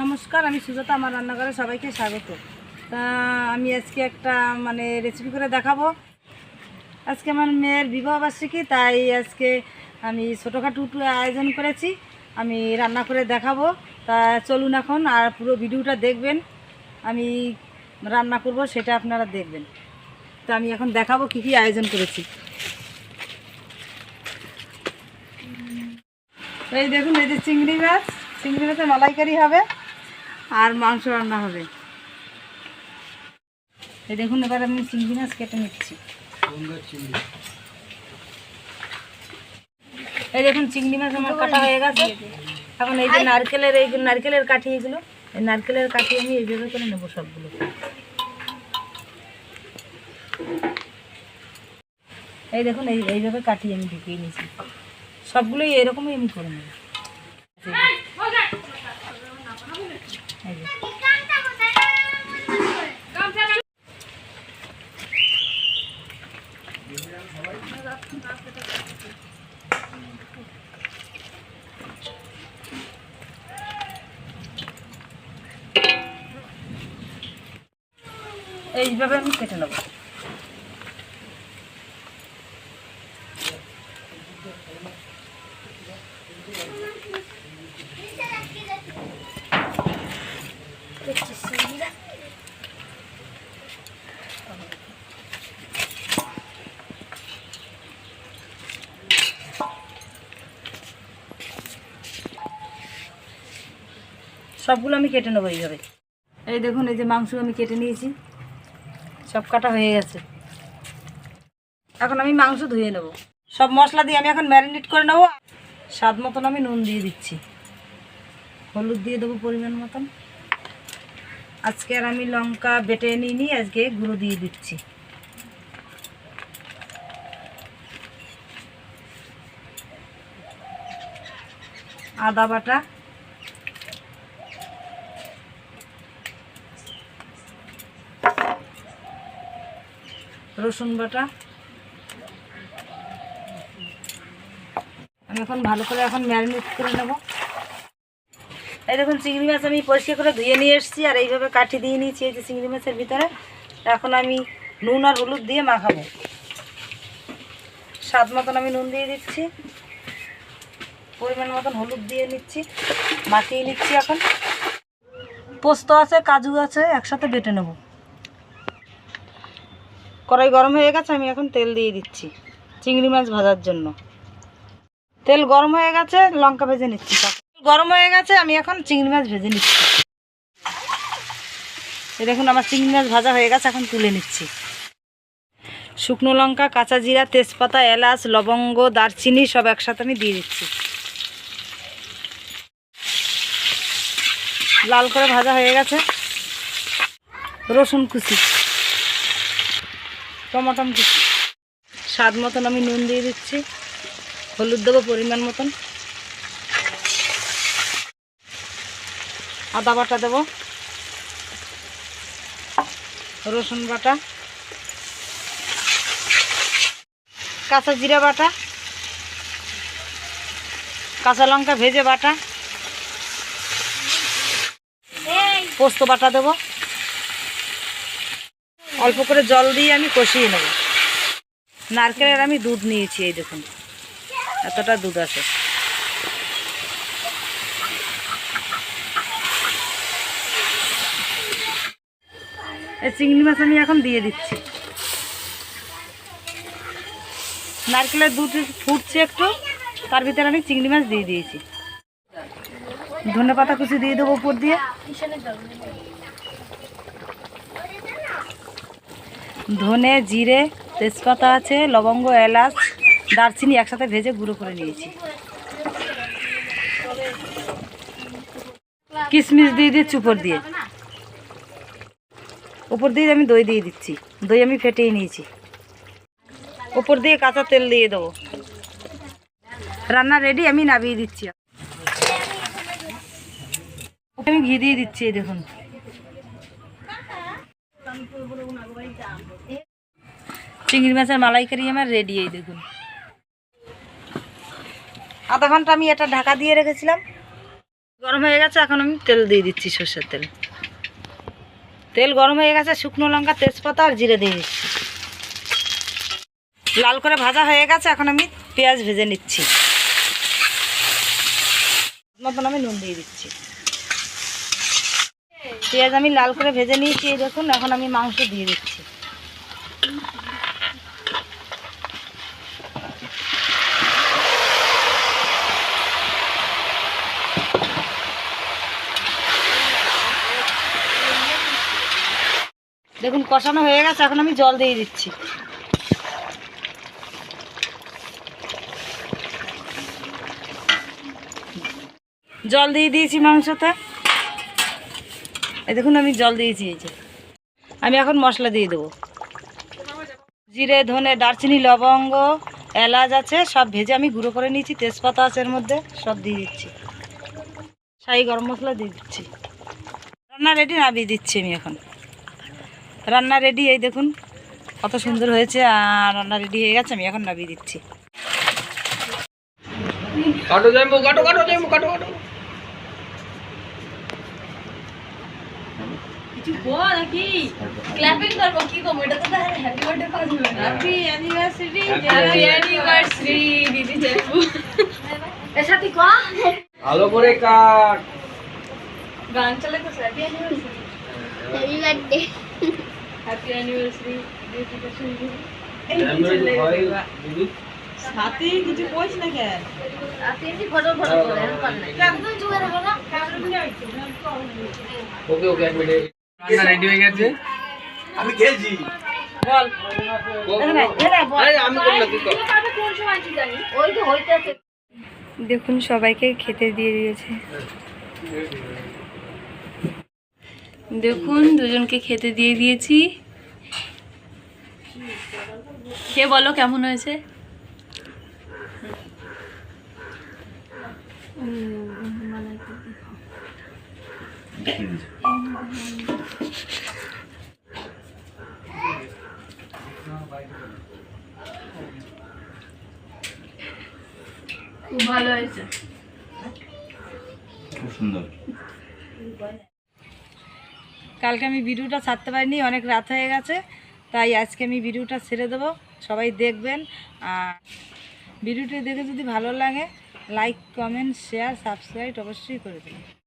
নমস্কার, আমি সুজাতা, আমার রান্নাঘরে সবাইকে স্বাগত। তা, আমি আজকে একটা মানে রেসিপি করে দেখাবো। আজকে আমার মেয়ের বিবাহবার্ষিকী তাই আজকে আমি ছোটোখাটো একটু আয়োজন করেছি। আমি রান্না করে দেখাবো। তা, চলুন এখন আর পুরো ভিডিওটা দেখবেন। আমি রান্না করব, সেটা আপনারা দেখবেন। তো, আমি এখন দেখাবো কি কি আয়োজন করেছি। এই দেখুন, এই যে চিংড়ি মাছ, চিংড়ি মাছের মালাইকারি হবে। আর মাংস রান্না হবে। এই দেখুন, এবার আমি চিংড়ি মাছ কেটে নিচ্ছি। এই দেখুন, চিংড়ি মাছ আমার কাটা হয়ে গেছে। এখন এই যে নারকেলের, এই নারকেলের কাঠি এগুলো, এই নারকেলের কাঠি আমি এইভাবে করে নেব সবগুলো। এই দেখুন, এই, এইভাবে কাঠি আমি ঢুকিয়ে নিয়েছি। সবগুলোই এরকমই আমি করে নেব। এইভাবে আমি কেটে নেব। সবগুলো আমি কেটে নেব এইভাবে। এই দেখুন, এই যে মাংস আমি কেটে নিয়েছি। সব কাটা হয়ে গেছে। এখন আমি মাংস ধুয়ে নেব। সব মশলা দিয়ে আমি এখন ম্যারিনেট করে নেব। স্বাদ মতন আমি নুন দিয়ে দিচ্ছি। হলুদ দিয়ে দেবো পরিমাণ মতন। আজকে আর আমি লঙ্কা বেটে নিয়ে আজকে গুঁড়ো দিয়ে দিচ্ছি। আদা বাটা রসুন বাটা। আমি এখন ভালো করে এখন ম্যারিনেট করে নেব। এই দেখুন, চিংড়ি মাছ আমি পরিষ্কার করে ধুয়ে নিয়ে এসেছি আর এইভাবে কাঠি দিয়ে নিয়েছি এই যে চিংড়ি মাছের ভিতরে। এখন আমি নুন আর হলুদ দিয়ে মাখাবো। স্বাদ মতন আমি নুন দিয়ে দিচ্ছি। পরিমাণ মতন হলুদ দিয়ে নিচ্ছি। মাখিয়ে নিচ্ছি এখন। পোস্ত আছে, কাজু আছে, একসাথে বেটে নেব। কড়াই গরম হয়ে গেছে, আমি এখন তেল দিয়ে দিচ্ছি, চিংড়ি মাছ ভাজার জন্য। তেল গরম হয়ে গেছে, লঙ্কা ভেজে নিচ্ছি। গরম হয়ে গেছে, আমি এখন চিংড়ি মাছ ভেজে নিচ্ছি। দেখুন, আমার চিংড়ি মাছ ভাজা হয়ে গেছে, এখন তুলে নিচ্ছি। শুকনো লঙ্কা, কাঁচা জিরা, তেজপাতা, এলাচ, লবঙ্গ, দারচিনি, সব একসাথে আমি দিয়ে দিচ্ছি। লাল করে ভাজা হয়ে গেছে। রসুন কুচি। টমাটম কুচি স্বাদ মতন আমি নুন দিয়ে দিচ্ছি। হলুদ দেবো পরিমাণ মতন। আদা বাটা দেবো। রসুন বাটা। কাঁচা জিরা বাটা। কাঁচা লঙ্কা ভেজে বাটা। পোস্ত বাটা দেবো। অল্প করে জল দিয়ে আমি কষিয়ে নেব। নারকেলের আমি দুধ নিয়েছি, এই দেখুন। এতটা দুধ আছে। এই চিংড়ি মাছ আমি এখন দিয়ে দিচ্ছি। নারকেলের দুধ ফুটছে একটু, তার ভিতরে আমি চিংড়ি মাছ দিয়ে দিয়েছি। ধনে পাতা কুচি দিয়ে দেবো উপর দিয়ে। ধনে, জিরে, তেজপাতা আছে, লবঙ্গ, এলাচ, দারচিনি একসাথে ভেজে গুঁড়ো করে নিয়েছি। কিশমিশ দিয়ে দিচ্ছি উপর দিয়ে। উপর দিয়ে আমি দই দিয়ে দিচ্ছি। দই আমি ফেটিয়ে নিয়েছি। উপর দিয়ে কাঁচা তেল দিয়ে দেবো। রান্না রেডি আমি নামিয়ে দিচ্ছি। আমি ঘি দিয়ে দিচ্ছি দেখুন। চিংড়ি মাছের মালাইকারি আমার রেডি এই দেখুন। আধা ঘণ্টা আমি এটা ঢাকা দিয়ে রেখেছিলাম। গরম হয়ে গেছে এখন আমি তেল দিয়ে দিচ্ছি সর্ষের তেল। তেল গরম হয়ে গেছে শুকনো লঙ্কা তেজপাতা আর জিরে দিয়ে দিচ্ছি। লাল করে ভাজা হয়ে গেছে এখন আমি পেঁয়াজ ভেজে নিচ্ছি। মতন আমি নুন দিয়ে দিচ্ছি। পেঁয়াজ আমি লাল করে ভেজে নিয়েছি দেখুন এখন আমি মাংস দিয়ে দিচ্ছি। দেখুন, কষানো হয়ে গেছে, এখন আমি জল দিয়ে দিচ্ছি। জল দিয়ে দিয়েছি মাংসতে। এই দেখুন, আমি জল দিয়েছি, এই যে। আমি এখন মশলা দিয়ে দেবো। জিরে, ধনে, দারচিনি, লবঙ্গ, এলাচ আছে, সব ভেজে আমি গুঁড়ো করে নিয়েছি, তেজপাতা আছে এর মধ্যে, সব দিয়ে দিচ্ছি। শাহি গরম মশলা দিয়ে দিচ্ছি। রান্না রেডি নামিয়ে দিচ্ছি আমি এখন। রান্না রেডি এই দেখুন কত সুন্দর হয়েছে আর রান্না রেডি হয়ে গেছে আমি এখন নামিয়ে দিচ্ছি। ভালো করে কাট। গান চালে তো happy anniversary happy birthday happy anniversary দিদিটা সাথে কিছু কইস না কেন? তিনটি ফটো ফটো করে একদম জুয়ে রাখো ওকে ওকে এক মিনিট। রান্না রেডি হয়ে গেছে? আমি খেয়েছি বল। এখানে, এখানে বল। আরে আমি করলাম তুই কর। কোন সময় জানি? ওই তো হইতেছে। দেখুন সবাইকে খেতে দিয়ে দিয়েছে। দেখুন দুজনকে খেতে দিয়ে দিয়েছি। কে বলো কেমন হয়েছে? খুব ভালো হয়েছে। কালকে আমি ভিডিওটা ছাড়তে পারিনি, অনেক রাত হয়ে গেছে, তাই আজকে আমি ভিডিওটা ছেড়ে দেবো। সবাই দেখবেন, আর ভিডিওটি দেখে যদি ভালো লাগে লাইক কমেন্ট শেয়ার সাবস্ক্রাইব অবশ্যই করে দেবেন।